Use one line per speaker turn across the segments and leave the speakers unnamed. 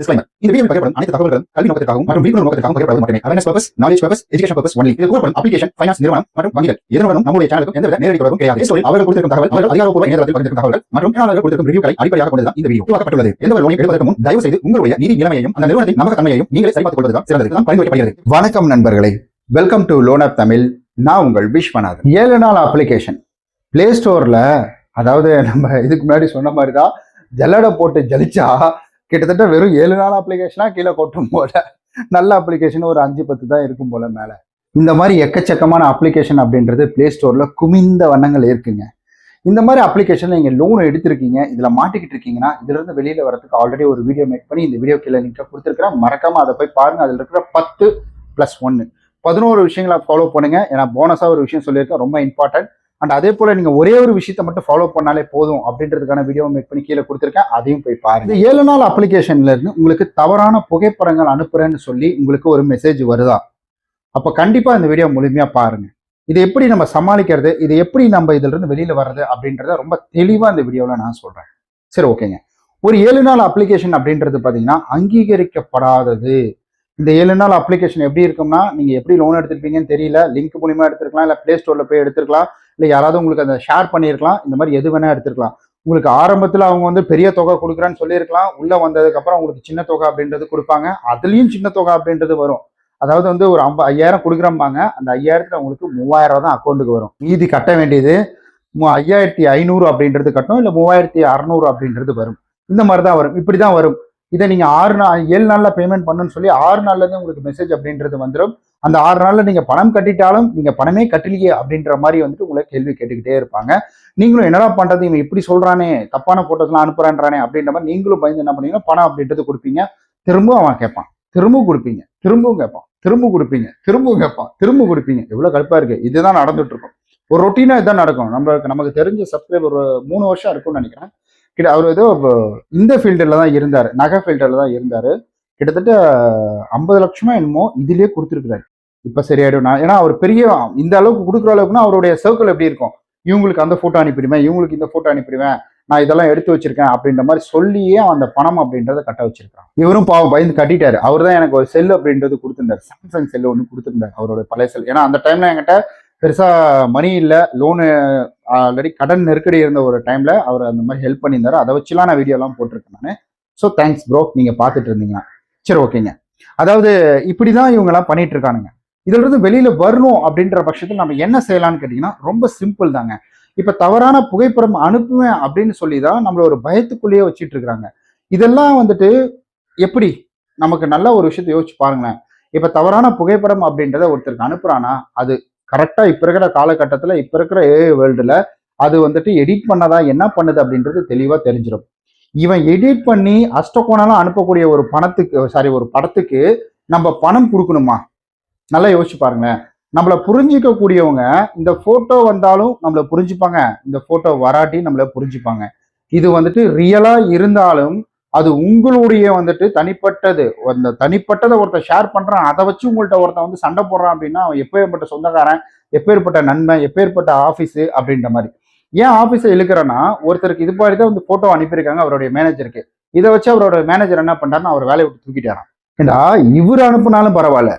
Disclaimer. இந்த பகிரப்படும் அனைத்து தகவல்களும் கல்வி நோக்கத்திற்காகவும் மற்றும் விழிப்புணர்வு நோக்கத்திற்காகவும் மட்டுமே. Awareness purpose knowledge purpose education purpose only இது கூறப்படும் அப்ளிகேஷன் ஃபைனான்ஸ் நிறுவனம் மற்றும் வங்கிகள். நம்முடைய எந்தவித நேரடி தொடர்பும் கிடையாது. அவர்கள் கொடுத்திருக்கும் தகவல் அவர்கள் அதிகாரப்பூர்வ இணையதளத்தில் பகிர்ந்திருக்கும் மற்றும் கொடுத்திருக்கும் ரிவ்யூக்களை அடிப்படையாக இந்த வீடியோ உருவாக்கப்பட்டுள்ளது. எந்த ஒரு லோனை எடுப்பதற்கு முன் தயவு செய்து உங்களுடைய நிதி நிலைமையையும் அந்த நிறுவனத்தின் நம்பகத்தன்மையையும் நீங்களே சரிபார்த்துக் கொள்வதுதான் சிறந்தது தான் பரிந்துரைக்கப்படுகிறது
வணக்கம் நண்பர்களே. வெல்கம் டு லோனர் தமிழ் நான் உங்கள் விஸ்வநாதன். ஏழு நாள் அப்ளிகேஷன் பிளே ஸ்டோரில் அதாவது நம்ம இதுக்கு முன்னாடி சொன்ன மாதிரி தான் ஜல்லடை போட்டு ஜலிச்சா கிட்டத்தட்ட வெறும் ஏழு நாள் அப்ளிகேஷனாக கீழே கொட்டும் போல. நல்ல அப்ளிகேஷன் ஒரு அஞ்சு பத்து தான் இருக்கும் போல மேலே. இந்த மாதிரி எக்கச்சக்கமான அப்ளிகேஷன் அப்படின்றது பிளே ஸ்டோரில் குமிந்த வண்ணங்கள் இருக்குங்க. இந்த மாதிரி அப்ளிகேஷன் நீங்கள் லோன் எடுத்திருக்கீங்க இதில் மாட்டிக்கிட்டு இருக்கீங்கன்னா இதுலேருந்து வெளியில் வரதுக்கு ஆல்ரெடி ஒரு வீடியோ மேக் பண்ணி இந்த வீடியோ கீழே லிங்கை கொடுத்துருக்கிறேன். மறக்காமல் அதை போய் பாருங்கள் அதில் இருக்கிற பத்து ப்ளஸ் ஒன்று பதினோரு விஷயங்களை ஃபாலோ பண்ணுங்கள் ஏன்னா போனஸாக ஒரு விஷயம் சொல்லியிருக்கேன். ரொம்ப இம்பார்ட்டன்ட் அண்ட் அதே போல நீங்க ஒரே ஒரு விஷயத்தை மட்டும் ஃபாலோ பண்ணாலே போதும் அப்படின்றதுக்கான வீடியோ மேக் பண்ணி கீழே கொடுத்துருக்கேன். அதையும் போய் பாருங்க. இந்த ஏழு நாள் அப்ளிகேஷன்ல இருந்து உங்களுக்கு தவறான புகைப்படங்கள் அனுப்புறேன்னு சொல்லி உங்களுக்கு ஒரு மெசேஜ் வருதா? அப்ப கண்டிப்பா இந்த வீடியோ முழுமையா பாருங்க. இதை எப்படி நம்ம சமாளிக்கிறது? இது எப்படி நம்ம இதுல இருந்து வெளியில வர்றது? அப்படின்றத ரொம்ப தெளிவா இந்த வீடியோல நான் சொல்றேன். சரி ஓகேங்க ஒரு ஏழு நாள் அப்ளிகேஷன் அப்படின்றது பாத்தீங்கன்னா அங்கீகரிக்கப்படாதது. இந்த ஏழு நாள் அப்ளிகேஷன் எப்படி இருக்கும்னா நீங்க எப்படி லோன் எடுத்திருப்பீங்கன்னு தெரியல. லிங்க் மூலியமா எடுத்திருக்கலாம் இல்ல பிளே ஸ்டோர்ல போய் எடுத்திருக்கலாம். இல்லை யாராவது உங்களுக்கு அதை ஷேர் பண்ணியிருக்கலாம். இந்த மாதிரி எது வேணால் எடுத்துருக்கலாம். உங்களுக்கு ஆரம்பத்தில் அவங்க வந்து பெரிய தொகை கொடுக்குறேன்னு சொல்லியிருக்கலாம். உள்ளே வந்ததுக்கப்புறம் உங்களுக்கு சின்ன தொகை அப்படின்றது கொடுப்பாங்க. அதுலேயும் சின்ன தொகை அப்படின்றது வரும். அதாவது வந்து ஒரு ஐம்ப ஐயாயிரம் கொடுக்குறம்பாங்க. அந்த ஐயாயிரத்தில் உங்களுக்கு மூவாயிரம் ரூபா தான் அக்கௌண்ட்டுக்கு வரும். மீதி கட்ட வேண்டியது ஐயாயிரத்தி ஐநூறு அப்படின்றது கட்டணும். இல்லை மூவாயிரத்தி அறநூறு அப்படின்றது வரும். இந்த மாதிரி தான் வரும். இப்படி தான் வரும். இதை நீங்கள் ஆறு நாள் ஏழு நாளில் பேமெண்ட் பண்ணுன்னு சொல்லி ஆறு நாள்லேருந்து உங்களுக்கு மெசேஜ் அப்படின்றது வந்துடும் அந்த ஆறு நாளில் நீங்கள் பணம் கட்டிட்டாலும் நீங்கள் பணமே கட்டலையே அப்படின்ற மாதிரி வந்துட்டு உங்களை கேள்வி கேட்டுக்கிட்டே இருப்பாங்க. நீங்களும் என்னடா பண்றது? இவன் இப்படி சொல்கிறானே தப்பான போட்டோஸ்லாம் அனுப்புகிறான்றானே அப்படின்ற மாதிரி நீங்களும் பயந்து என்ன பண்ணீங்கன்னா பணம் அப்படின்றது கொடுப்பீங்க. திரும்பவும் அவன் கேட்பான். திரும்பவும் கொடுப்பீங்க. திரும்பவும் கேட்பான். திரும்ப கொடுப்பீங்க. திரும்பவும் கேட்பான். திரும்ப கொடுப்பீங்க. எவ்வளோ கடுப்பா இருக்குது இதுதான் நடந்துட்டு இருக்கும். ஒரு ரொட்டீனாக இதுதான் நடக்கும். நம்மளுக்கு நமக்கு தெரிஞ்ச சப்ஸ்கிரைபர் ஒரு மூணு வருஷம் இருக்கும்னு நினைக்கிறேன். கிட்ட அவர் ஏதோ இப்போ இந்த ஃபீல்டில் தான் இருந்தார். நகை ஃபீல்டில் தான் இருந்தார். கிட்டத்தட்ட ஐம்பது லட்சமா என்னமோ இதுலேயே கொடுத்துருக்குறாரு. இப்போ சரியாயிடும். நான் ஏன்னா அவர் பெரிய இந்த அளவுக்கு கொடுக்குற அளவுக்குன்னா அவருடைய சர்க்கிள் எப்படி இருக்கும்? இவங்களுக்கு அந்த ஃபோட்டோ அனுப்பிடுவேன் இவங்களுக்கு இந்த ஃபோட்டோ அனுப்பிடுவேன் நான் இதெல்லாம் எடுத்து வச்சிருக்கேன் அப்படின்ற மாதிரி சொல்லியே அந்த பணம் அப்படின்றத கட்ட வச்சிருக்கான் இவரும் பாவம் பயந்து கட்டிட்டாரு. அவர் தான் எனக்கு ஒரு செல் அப்படின்றது கொடுத்துருந்தாரு. சாம்சங் செல் ஒன்று கொடுத்துருந்தாரு. அவரோட பழைய செல் ஏன்னா அந்த டைம்ல என்கிட்ட பெருசாக மணி இல்லை. லோனு ஆல்ரெடி கடன் நெருக்கடி இருந்த ஒரு டைமில் அவர் அந்த மாதிரி ஹெல்ப் பண்ணியிருந்தார். அதை வச்சுலாம் நான் வீடியோலாம் போட்டிருக்கேன் நான். ஸோ தேங்க்ஸ் ப்ரோ நீங்கள் பார்த்துட்டு இருந்தீங்கன்னா. சரி ஓகேங்க அதாவது இப்படிதான் இவங்கெல்லாம் பண்ணிட்டு இருக்கானுங்க இதிலிருந்து இருந்து வரணும் அப்படின்ற பட்சத்தில் நம்ம என்ன செய்யலாம்னு கேட்டிங்கன்னா ரொம்ப சிம்பிள் தாங்க. இப்போ தவறான புகைப்படம் அனுப்புவேன் அப்படின்னு சொல்லி தான் நம்மளை ஒரு பயத்துக்குள்ளேயே வச்சுட்டு இருக்கிறாங்க இதெல்லாம் வந்துட்டு எப்படி? நமக்கு நல்ல ஒரு விஷயத்த யோசிச்சு பாருங்களேன். இப்போ தவறான புகைப்படம் அப்படின்றத ஒருத்தருக்கு அனுப்புறானா அது கரெக்டாக இப்போ இருக்கிற காலகட்டத்தில் இப்போ இருக்கிற ஏ வேர்ல்டில் அது வந்துட்டு எடிட் பண்ணதா என்ன பண்ணுது அப்படின்றது தெளிவாக தெரிஞ்சிடும் இவன் எடிட் பண்ணி அஷ்டகோணெல்லாம் அனுப்பக்கூடிய ஒரு பணத்துக்கு சாரி ஒரு படத்துக்கு நம்ம பணம் கொடுக்கணுமா? நல்லா யோசிச்சு பாருங்களேன் நம்மளை புரிஞ்சிக்க கூடியவங்க இந்த ஃபோட்டோ வந்தாலும் நம்மளை புரிஞ்சுப்பாங்க. இந்த ஃபோட்டோ வராட்டி நம்மளை புரிஞ்சுப்பாங்க. இது வந்துட்டு ரியலாக இருந்தாலும் அது உங்களுடைய வந்துட்டு தனிப்பட்டது. அந்த தனிப்பட்டதை ஒருத்தன் ஷேர் பண்றான் அதை வச்சு உங்கள்கிட்ட ஒருத்தன் வந்து சண்டை போடுறான் அப்படின்னா அவன் எப்பேற்பட்ட சொந்தக்காரன் எப்பேற்பட்ட நன்மை எப்பேற்பட்ட ஆஃபீஸு அப்படின்ற மாதிரி. ஏன் ஆஃபீஸை இழுக்கிறேன்னா ஒருத்தருக்கு இது மாதிரி தான் வந்து போட்டோ அனுப்பியிருக்காங்க அவருடைய மேனேஜருக்கு இதை வச்சு அவரோட மேனேஜர் என்ன பண்றாருன்னா அவர் வேலையை விட்டு தூக்கிட்டாராம். ஏண்டா இவர் அனுப்புனாலும் பரவாயில்ல.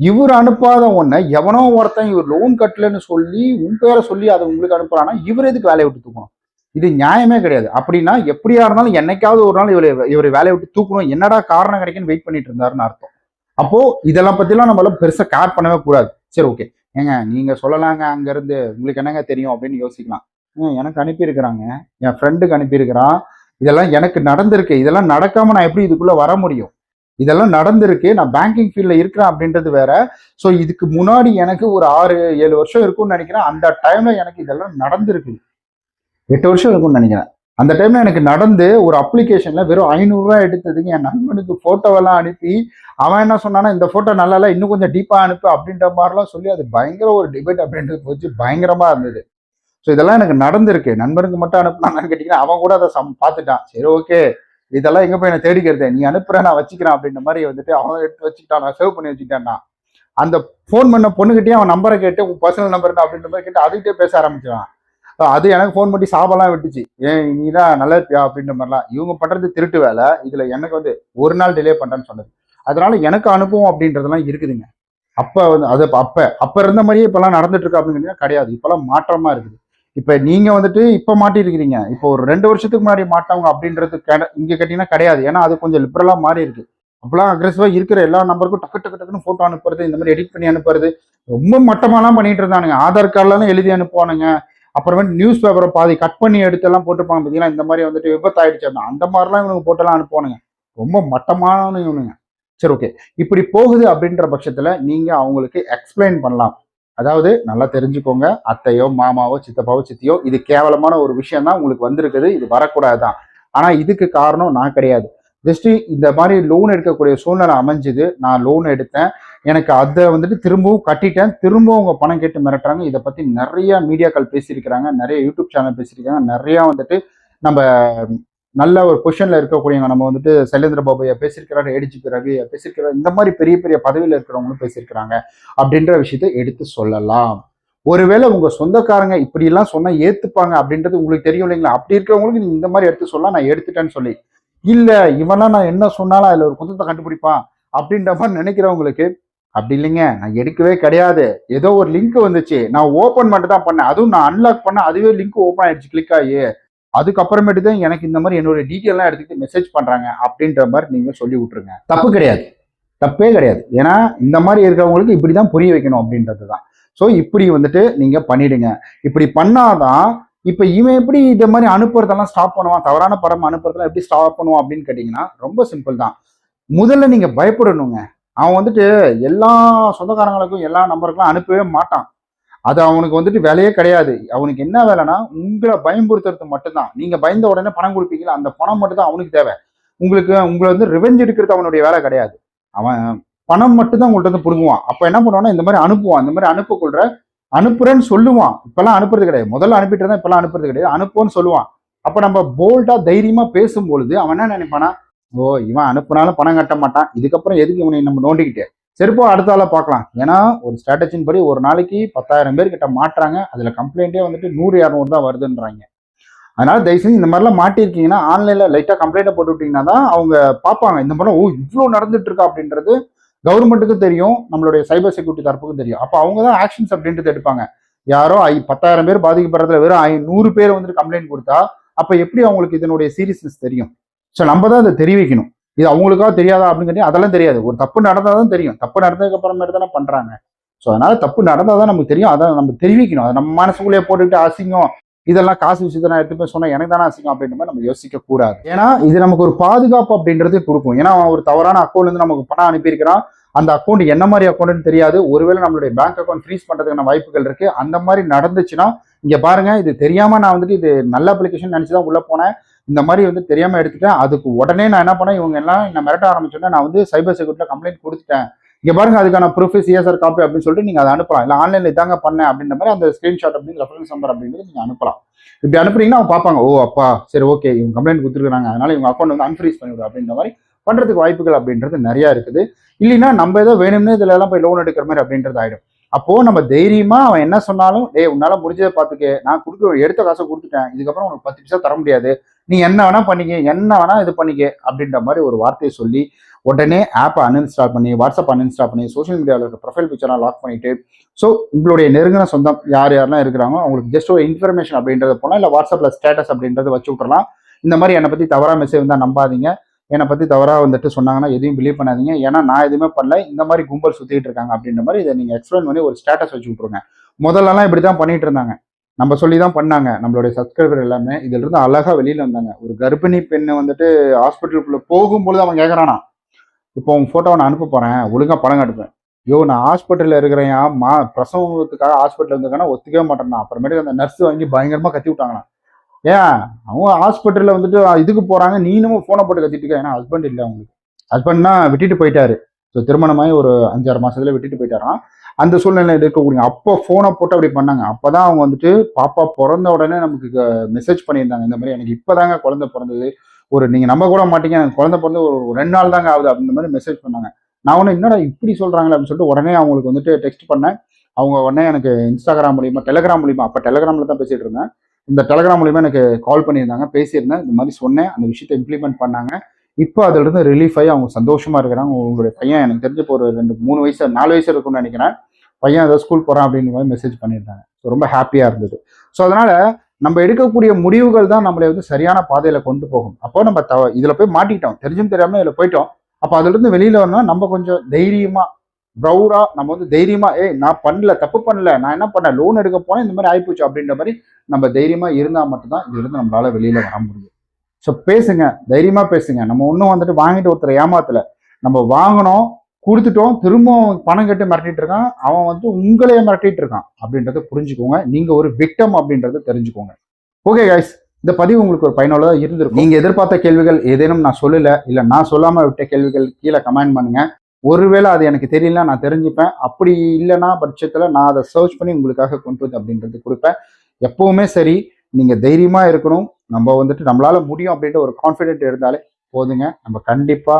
இவர் அனுப்பாத ஒன்றை எவனோ ஒருத்தன் இவர் லோன் கட்டலன்னு சொல்லி உன் பேரை சொல்லி அதை உங்களுக்கு அனுப்புறான்னா இவர் எதுக்கு வேலையை விட்டு தூக்கணும்? இது நியாயமே கிடையாது. அப்படின்னா எப்படியா இருந்தாலும் என்னைக்காவது ஒரு நாள் இவரை இவரை வேலையை விட்டு தூக்கணும். என்னடா காரணம் கிடைக்குன்னு வெயிட் பண்ணிட்டு இருந்தாருன்னு அர்த்தம். அப்போ இதெல்லாம் பத்திலாம் நம்மளால பெருசா கேர் பண்ணவே கூடாது. சரி ஓகே ஏங்க நீங்க சொல்லலாங்க அங்க இருந்து உங்களுக்கு என்னங்க தெரியும் அப்படின்னு யோசிக்கலாம். எனக்கு அனுப்பியிருக்கிறாங்க. என் ஃப்ரெண்டுக்கு அனுப்பியிருக்கிறான். இதெல்லாம் எனக்கு நடந்திருக்கு. இதெல்லாம் நடக்காம நான் எப்படி இதுக்குள்ள வர முடியும்? இதெல்லாம் நடந்திருக்கு. நான் பேங்கிங் ஃபீல்டில் இருக்கிறேன் அப்படின்றது வேற. ஸோ இதுக்கு முன்னாடி எனக்கு ஒரு ஆறு ஏழு வருஷம் இருக்கும்னு நினைக்கிறேன். அந்த டைம்ல எனக்கு இதெல்லாம் நடந்திருக்கு. எட்டு வருஷம் இருக்கும்னு நினைக்கிறேன். அந்த டைம்ல எனக்கு நடந்து ஒரு அப்ளிகேஷன்ல வெறும் ஐநூறுரூவா எடுத்ததுக்கு என் நண்பனுக்கு போட்டோவெல்லாம் அனுப்பி அவன் என்ன சொன்னானா இந்த போட்டோ நல்லா இல்லை இன்னும் கொஞ்சம் டீப்பா அனுப்பு அப்படின்ற மாதிரிலாம் சொல்லி அது பயங்கர ஒரு டிபேட் அப்படின்றது போச்சு. பயங்கரமா இருந்தது. ஸோ இதெல்லாம் எனக்கு நடந்திருக்கு. நண்பனுக்கு மட்டும் அனுப்பினான்னு கேட்டீங்கன்னா அவன் கூட அதை சம் பார்த்துட்டான். சரி ஓகே இதெல்லாம் எங்க போய் நான் தேடிக்கிறது? நீ அனுப்புற நான் வச்சுக்கிறேன் அப்படின்ற மாதிரி வந்துட்டு அவன் எடுத்து வச்சுக்கிட்டான். நான் சேவ் பண்ணி வச்சுக்கிட்டேன்னா அந்த ஃபோன் பண்ண பொண்ணுகிட்டயே அவன் நம்பரை கேட்டு உன் பர்சனல் நம்பர் அப்படின்ற மாதிரி கேட்டு அதுகிட்டே பேச ஆரம்பிச்சிடான் அது எனக்கு ஃபோன் பண்ணி சாபெல்லாம் விட்டுச்சு. ஏன் நீ தான் நல்லா இருப்பியா அப்படின்ற மாதிரிலாம். இவங்க பண்ணுறது திருட்டு வேலை. இதில் எனக்கு வந்து ஒரு நாள் டிலே பண்ணுறேன்னு சொன்னது. அதனால எனக்கு அனுபவம் அப்படின்றதெல்லாம் இருக்குதுங்க. அப்போ வந்து அது அப்போ அப்போ இருந்த மாதிரியே இப்போலாம் நடந்துட்டு இருக்கா அப்படின்னு கிடையாது. இப்போலாம் மாற்றமாக இருக்குது. இப்போ நீங்கள் வந்துட்டு இப்போ மாட்டிருக்கிறீங்க இப்போ ஒரு ரெண்டு வருஷத்துக்கு முன்னாடி மாட்டவங்க அப்படின்றது கெட- இங்கே கேட்டிங்கன்னா கிடையாது. ஏன்னா அது கொஞ்சம் லிபரலாக மாறி இருக்குது அப்போலாம் அக்ரெசிவாக இருக்கிற எல்லா நம்பருக்கும் டக்கு டக்கு டக்குன்னு ஃபோட்டோ அனுப்புறது இந்த மாதிரி எடிட் பண்ணி அனுப்புறது ரொம்ப மட்டமாலாம் பண்ணிட்டு இருந்தானுங்க. ஆதார் கார்டுலாம் எழுதி அனுப்புவானுங்க. அப்புறமேட்டு நியூஸ் பேப்பரை பாதி கட் பண்ணி எடுத்தெல்லாம் போட்டிருப்பாங்க பார்த்தீங்கன்னா இந்த மாதிரி வந்துட்டு விபத்து அந்த அந்த மாதிரிலாம் இவனுக்கு போட்டெல்லாம் அனுப்புவானுங்க. ரொம்ப மட்டமான இவனுங்க. சரி ஓகே இப்படி போகுது அப்படின்ற பட்சத்தில் நீங்கள் அவங்களுக்கு எக்ஸ்பிளைன் பண்ணலாம். அதாவது நல்லா தெரிஞ்சுக்கோங்க. அத்தையோ மாமாவோ சித்தப்பாவோ சித்தியோ இது கேவலமான ஒரு விஷயம் தான் உங்களுக்கு வந்திருக்குது. இது வரக்கூடாது தான் ஆனால் இதுக்கு காரணம் நான் கிடையாது. ஜஸ்ட் இந்த மாதிரி லோன் எடுக்கக்கூடிய சூழ்நிலை அமைஞ்சுது. நான் லோன் எடுத்தேன். எனக்கு அதை வந்துட்டு திரும்பவும் கட்டிட்டேன். திரும்பவும் அவங்க பணம் கேட்டு மிரட்டுறாங்க. இதை பத்தி நிறைய மீடியாக்கள் பேசியிருக்கிறாங்க. நிறைய யூடியூப் சேனல் பேசியிருக்காங்க. நிறையா வந்துட்டு நம்ம நல்ல ஒரு பொசிஷன்ல இருக்கக்கூடியவங்க நம்ம வந்துட்டு சைலேந்திர பாபையா பேசியிருக்கிறாரு ஏடிஜிபி ரவி பேசியிருக்கிறாரு. இந்த மாதிரி பெரிய பெரிய பதவியில் இருக்கிறவங்களும் பேசியிருக்கிறாங்க. அப்படின்ற விஷயத்தை எடுத்து சொல்லலாம். ஒருவேளை உங்க சொந்தக்காரங்க இப்படி எல்லாம் சொன்னா ஏத்துப்பாங்க அப்படின்றது உங்களுக்கு தெரியும் இல்லைங்களா? அப்படி இருக்கிறவங்களுக்கு நீங்க இந்த மாதிரி எடுத்து சொல்லலாம். நான் எடுத்துட்டேன்னு சொல்லி. இல்ல இவனா நான் என்ன சொன்னாலும் அதுல ஒரு குத்தத்தை கண்டுபிடிப்பான் அப்படின்ற மாதிரி நினைக்கிறவங்களுக்கு அப்படி இல்லைங்க நான் எடுக்கவே கிடையாது. ஏதோ ஒரு லிங்க் வந்துச்சு. நான் ஓப்பன் மட்டும் தான் பண்ணேன். அதுவும் நான் அன்லாக் பண்ண அதுவே லிங்க் ஓப்பன் ஆயிடுச்சு கிளிக் ஆகி. அதுக்கப்புறமேட்டு தான் எனக்கு இந்த மாதிரி என்னோட டீட்டெயிலாம் எடுத்துக்கிட்டு மெசேஜ் பண்ணுறாங்க அப்படின்ற மாதிரி நீங்கள் சொல்லி விட்டுருங்க. தப்பு கிடையாது. தப்பே கிடையாது. ஏன்னா இந்த மாதிரி இருக்கிறவங்களுக்கு இப்படி தான் புரிய வைக்கணும் அப்படின்றது தான். ஸோ இப்படி வந்துட்டு நீங்கள் பண்ணிடுங்க. இப்படி பண்ணாதான் இப்போ இவன் எப்படி இந்த மாதிரி அனுப்புறதெல்லாம் ஸ்டாப் பண்ணுவான்? தவறான படம் அனுப்புறதெல்லாம் எப்படி ஸ்டாப் பண்ணுவான் அப்படின்னு கேட்டிங்கன்னா ரொம்ப சிம்பிள் தான். முதல்ல நீங்கள் பயப்படணுங்க. அவன் வந்துட்டு எல்லா சொந்தக்காரங்களுக்கும் எல்லா நம்பருக்கும் அனுப்பவே மாட்டான். அது அவனுக்கு வந்துட்டு வேலையே கிடையாது. அவனுக்கு என்ன வேலைன்னா உங்களை பயன்படுத்துறது மட்டும்தான். நீங்க பயந்த உடனே பணம் கொடுப்பீங்களா? அந்த பணம் மட்டும்தான் அவனுக்கு தேவை. உங்களுக்கு உங்களை வந்து ரிவெஞ்ச் எடுக்கிறது அவனுடைய வேலை கிடையாது. அவன் பணம் மட்டும் தான் உங்கள்ட்ட வந்து பிடுங்குவான். அப்ப என்ன பண்ணுவான்னா இந்த மாதிரி அனுப்புவான். இந்த மாதிரி அனுப்பக்கொள்ற அனுப்புறேன்னு சொல்லுவான். இப்பெல்லாம் அனுப்புறது கிடையாது. முதல்ல அனுப்பிட்டு இருந்தா இப்பெல்லாம் அனுப்புறது கிடையாது. அனுப்புவோன்னு சொல்லுவான். அப்ப நம்ம போல்டா தைரியமா பேசும்பொழுது அவன் என்ன நினைப்பானா ஓ இவன் அனுப்புனாலும் பணம் கட்ட மாட்டான். இதுக்கப்புறம் எதுக்கு இவனை நம்ம நோண்டிக்கிட்டே? சரிப்போ அடுத்த ஆளை பார்க்கலாம். ஏன்னா ஒரு ஸ்ட்ராட்டஜின் படி ஒரு நாளைக்கு பத்தாயிரம் பேர் கிட்ட மாட்டுறாங்க. அதுல கம்ப்ளைண்ட்டே வந்துட்டு நூறு இரநூறு தான் வருதுன்றாங்க. அதனால தயவு செஞ்சு இந்த மாதிரிலாம் மாட்டிருக்கீங்கன்னா ஆன்லைன்ல லைட்டா கம்ப்ளைண்ட்டை போட்டு விட்டீங்கன்னா தான் அவங்க பார்ப்பாங்க. இந்த மாதிரிலாம் ஓ இவ்வளோ நடந்துட்டு இருக்கா? அப்படின்றது கவர்மெண்ட்டுக்கும் தெரியும். நம்மளுடைய சைபர் செக்யூரிட்டி தரப்புக்கும் தெரியும். அப்போ அவங்க தான் ஆக்ஷன்ஸ் அப்படின்றது எடுப்பாங்க. யாரோ ஐ பத்தாயிரம் பேர் பாதிக்கப்படுறதுல வெறும் ஐ நூறு பேர் வந்துட்டு கம்ப்ளைண்ட் கொடுத்தா அப்போ எப்படி அவங்களுக்கு இதனுடைய சீரியஸ்னஸ் தெரியும்? ஸோ நம்ம தான் அதை தெரிவிக்கணும். இது அவங்களுக்காக தெரியாதா அப்படின்னு கேட்டீங்க அதெல்லாம் தெரியாது. ஒரு தப்பு நடந்தால் தான் தெரியும். தப்பு நடந்ததுக்கு அப்புறமேட்டு தானே பண்றாங்க. ஸோ அதனால தப்பு நடந்தால் தான் நமக்கு தெரியும். அதை நம்ம தெரிவிக்கணும். அதை நம்ம மனசுக்குள்ளேயே போட்டுக்கிட்டு அசிங்கம் இதெல்லாம் காசு விஷயத்தை நான் எடுத்து போய் சொன்னால் எனக்கு தானே அசிங்கம் அப்படின்ற மாதிரி நம்ம யோசிக்க கூடாது. ஏன்னா இது நமக்கு ஒரு பாதுகாப்பு அப்படின்றது கொடுக்கும். ஏன்னா அவன் ஒரு தவறான அக்கௌண்ட்ல இருந்து நமக்கு பணம் அனுப்பியிருக்கிறான். அந்த அக்கௌண்ட் என்ன மாதிரி அக்கௌண்ட்னு தெரியாது. ஒருவேளை நம்மளுடைய பேங்க் அக்கௌண்ட் ஃப்ரீஸ் பண்றதுக்கான வாய்ப்புகள் இருக்கு. அந்த மாதிரி நடந்துச்சுன்னா இங்க பாருங்க இது தெரியாம நான் வந்துட்டு இது நல்ல அப்ளிகேஷன் நினச்சி தான் உள்ள போனேன். இந்த மாதிரி வந்து தெரியாம எடுத்துட்டேன். அதுக்கு உடனே நான் என்ன பண்ணேன் இவங்க எல்லாம் என்ன மிரட்ட ஆரம்பிச்சோன்னா நான் வந்து சைபர் செக்யூரிட்டில கம்ப்ளைண்ட் கொடுத்துட்டேன். இங்க பாருங்க அதுக்கான ப்ரூஃப் சிஎஸ்ஆர் காப்பி அப்படின்னு சொல்லிட்டு நீங்க அதை அனுப்பலாம். இல்ல ஆன்லைன்ல இதாங்க பண்ணேன் அப்படின்ற மாதிரி அந்த ஸ்கிரீன்ஷாட் அப்படின்னு ரெஃபரன்ஸ் நம்பர் அப்படிங்கிறது நீங்க அனுப்பலாம். இப்படி அனுப்புறீங்கன்னா அவங்க பார்ப்பாங்க ஓ அப்பா சரி ஓகே இவங்க கம்ப்ளைண்ட் கொடுத்துருக்காங்க அதனால இவங்க அக்கௌண்ட் வந்து அன்ஃப்ரீஸ் பண்ணிவிடும் அப்படின்ற மாதிரி பண்றதுக்கு வாய்ப்புகள் அப்படின்றது நிறைய இருக்குது. இல்லைன்னா நம்ம ஏதோ வேணும்னே இதுல எல்லாம் போய் லோன் எடுக்கிற மாதிரி அப்படின்றது ஆயிடும். அப்போ நம்ம தைரியமா அவன் என்ன சொன்னாலும் டேய் உன்னால முடிஞ்சதை பார்த்துக்க. நான் கொடுக்க எடுத்த காசை கொடுத்துட்டேன். இதுக்கப்புறம் உனக்கு பத்து பைசா தர முடியாது. நீ என்ன வேணா பண்ணிக்க என்ன வேணா இது பண்ணிக்க அப்படின்ற மாதிரி ஒரு வார்த்தையை சொல்லி உடனே ஆப்பை அன்இன்ஸ்டால் பண்ணி வாட்ஸ்அப் அன்இன்ஸ்டால் பண்ணி சோஷியல் மீடியாவில் இருக்க ப்ரொஃபைல் பிக்சர்லாம் லாக் பண்ணிட்டு ஸோ உங்களுடைய நெருங்கின சொந்தம் யார் யாரெல்லாம் இருக்கிறாங்களோ அவங்களுக்கு ஜஸ்ட் ஒரு இன்ஃபர்மேஷன் அப்படின்றத போனால் இல்லை வாட்ஸ்அப்பில் ஸ்டேட்டஸ் அப்படின்றத வச்சு விட்றலாம் இந்த மாதிரி என்னை பற்றி தவறாக மெசேஜ் வந்தால் நம்பாதீங்க. என்னை பற்றி தவறாக வந்துட்டு சொன்னாங்கன்னா எதையும் பிலீவ் பண்ணாதீங்க. ஏன்னா நான் எதுவுமே பண்ணல. இந்த மாதிரி கும்பல் சுற்றிட்டு இருக்காங்க அப்படின்ற மாதிரி இதை நீங்கள் எக்ஸ்பிளைன் பண்ணி ஒரு ஸ்டேட்டஸ் வச்சு விட்ருங்க முதல்லலாம் இப்படி தான் பண்ணிட்டு இருந்தாங்க. நம்ம சொல்லி தான் பண்ணாங்க. நம்மளுடைய சப்ஸ்கிரைபர் எல்லாமே. இதுல இருந்து அழகா வந்தாங்க. ஒரு கர்ப்பிணி பெண் வந்துட்டு ஹாஸ்பிட்டலுக்குள்ளே போகும்பொழுது அவன் கேட்கறானா இப்போ உன் ஃபோட்டோவை நான் அனுப்ப போறேன். ஒழுங்கா பணம் கட்டுப்பேன். ஐயோ நான் ஹாஸ்பிட்டல்ல இருக்கிறேன் மா பிரசவத்துக்காக ஹாஸ்பிட்டல் இருந்திருக்கானா ஒத்துக்கவே மாட்டேன்னா அப்புறமேட்டு அந்த நர்ஸ் வாங்கி பயங்கரமா கத்தி விட்டாங்கண்ணா ஏன்? அவங்க ஹாஸ்பிட்டல்ல வந்துட்டு இதுக்கு போறாங்க. நீனும் ஃபோனை போட்டு கத்திட்டு இருக்க. ஏன்னா ஹஸ்பண்ட் இல்லை அவங்களுக்கு. ஹஸ்பண்ட்னா விட்டுட்டு போயிட்டாரு. ஸோ திருமணமாகி ஒரு அஞ்சாறு மாதத்துல விட்டுட்டு போயிட்டாரான் அந்த சூழ்நிலையில் இருக்கக்கூடிய அப்போ ஃபோனை போட்டு அப்படி பண்ணாங்க. அப்போ தான் அவங்க வந்துட்டு பாப்பா பிறந்த உடனே நமக்கு மெசேஜ் பண்ணியிருந்தாங்க. இந்த மாதிரி எனக்கு இப்பதாங்க குழந்தை பிறந்தது. ஒரு நீங்கள் நம்ப கூட மாட்டீங்க. எனக்கு குழந்தை பிறந்து ஒரு ரெண்டு நாள் தாங்க ஆகுது அப்படின்ற மாதிரி மெசேஜ் பண்ணாங்க. நான் ஒன்று என்னடா இப்படி சொல்கிறாங்களே அப்படின்னு சொல்லிட்டு உடனே அவங்களுக்கு வந்துட்டு டெக்ஸ்ட் பண்ணேன். அவங்க உடனே எனக்கு இன்ஸ்டாகிராம் மூலியமாக டெலகிராம் மூலியமாக அப்போ டெலகிராமில் தான் பேசிகிட்டு இருந்தேன். இந்த டெலகிராம் மூலியமாக எனக்கு கால் பண்ணியிருந்தாங்க. பேசியிருந்தேன். இந்த மாதிரி சொன்னேன். அந்த விஷயத்தை இம்ப்ளிமெண்ட் பண்ணாங்க. இப்போ அதிலிருந்து ரிலீஃப் ஆகி அவங்க சந்தோஷமா இருக்கிறாங்க. உங்களுடைய பையன் எனக்கு தெரிஞ்சு இப்போ ஒரு ரெண்டு மூணு வயசு நாலு வயசு இருக்கும்னு நினைக்கிறேன். பையன் ஏதோ ஸ்கூல் போறான் அப்படின்ற மாதிரி மெசேஜ் பண்ணியிருந்தாங்க. ஸோ ரொம்ப ஹாப்பியா இருந்தது. ஸோ அதனால நம்ம எடுக்கக்கூடிய முடிவுகள் தான் நம்மளை வந்து சரியான பாதையில கொண்டு போகும். அப்போ நம்ம தவ இதில் போய் மாட்டிக்கிட்டோம். தெரிஞ்சும் தெரியாம இதில் போயிட்டோம். அப்போ அதுலேருந்து வெளியில் வெளியில வரணும் நம்ம கொஞ்சம் தைரியமா ப்ரௌடாக நம்ம வந்து தைரியமாக ஏய் நான் பண்ணல தப்பு பண்ணல நான் என்ன பண்ணேன் லோன் எடுக்க போனேன் இந்த மாதிரி ஆயிப்போச்சு அப்படின்ற மாதிரி நம்ம தைரியமாக இருந்தால் மட்டும்தான் இதுலேருந்து நம்மளால் நம்மளால வர முடியும். ஸோ பேசுங்க தைரியமாக பேசுங்க. நம்ம ஒன்றும் வந்துட்டு வாங்கிட்டு ஒருத்தரை ஏமாத்தல. நம்ம வாங்கினோம் கொடுத்துட்டோம் திரும்பவும் பணம் கட்டி மிரட்டிட்டு இருக்கான். அவன் வந்து உங்களையே மிரட்டிட்டு இருக்கான். அப்படின்றத புரிஞ்சுக்கோங்க. நீங்க ஒரு விக்டம் அப்படின்றத தெரிஞ்சுக்கோங்க. ஓகே கைஸ் இந்த பதிவு உங்களுக்கு ஒரு பயனுள்ளதாக இருந்திருக்கும். நீங்க எதிர்பார்த்த கேள்விகள் ஏதேனும் நான் சொல்லல இல்லை நான் சொல்லாம விட்ட கேள்விகள் கீழே கமெண்ட் பண்ணுங்க. ஒருவேளை அது எனக்கு தெரியல நான் தெரிஞ்சுப்பேன். அப்படி இல்லைன்னா பட்சத்தில் நான் அதை சர்ச் பண்ணி உங்களுக்காக கொண்டு வந்து அப்படின்றது கொடுப்பேன். எப்பவுமே சரி நீங்க தைரியமா இருக்கணும். நம்ம வந்துட்டு நம்மளால முடியும் அப்படின்ற ஒரு கான்ஃபிடென்ட் இருந்தாலே போதுங்க. நம்ம கண்டிப்பா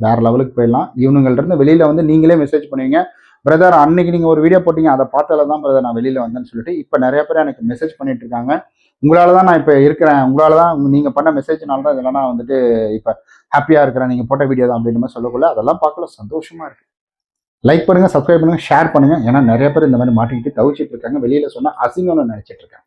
வேற லெவலுக்கு போயிடலாம். இவனுங்கள்ட்ட வெளியில் வெளியில வந்து நீங்களே மெசேஜ் பண்ணுவீங்க. பிரதர் அன்னைக்கு நீங்க ஒரு வீடியோ போட்டீங்க அதை பார்த்தால தான் பிரதர் நான் வெளியில வந்தேன்னு சொல்லிட்டு இப்போ நிறைய பேர் எனக்கு மெசேஜ் பண்ணிட்டு இருக்காங்க. உங்களால தான் நான் இப்போ இருக்கிறேன். உங்களால தான் நீங்க பண்ண மெசேஜ்னால தான் இதெல்லாம் நான் வந்துட்டு இப்போ ஹாப்பியா இருக்கிறேன். நீங்க போட்ட வீடியோ தான் அப்படின்னு மாதிரி சொல்லக்குள்ள அதெல்லாம் பார்க்கல சந்தோஷமா இருக்கு. லைக் பண்ணுங்க சப்ஸ்கிரைப் பண்ணுங்க ஷேர் பண்ணுங்க. ஏன்னா நிறைய பேர் இந்த மாதிரி மாட்டிக்கிட்டு தவிச்சிட்டு இருக்காங்க. வெளியில சொன்னா அசிங்கம்னு நினைச்சிட்டு இருக்காங்க.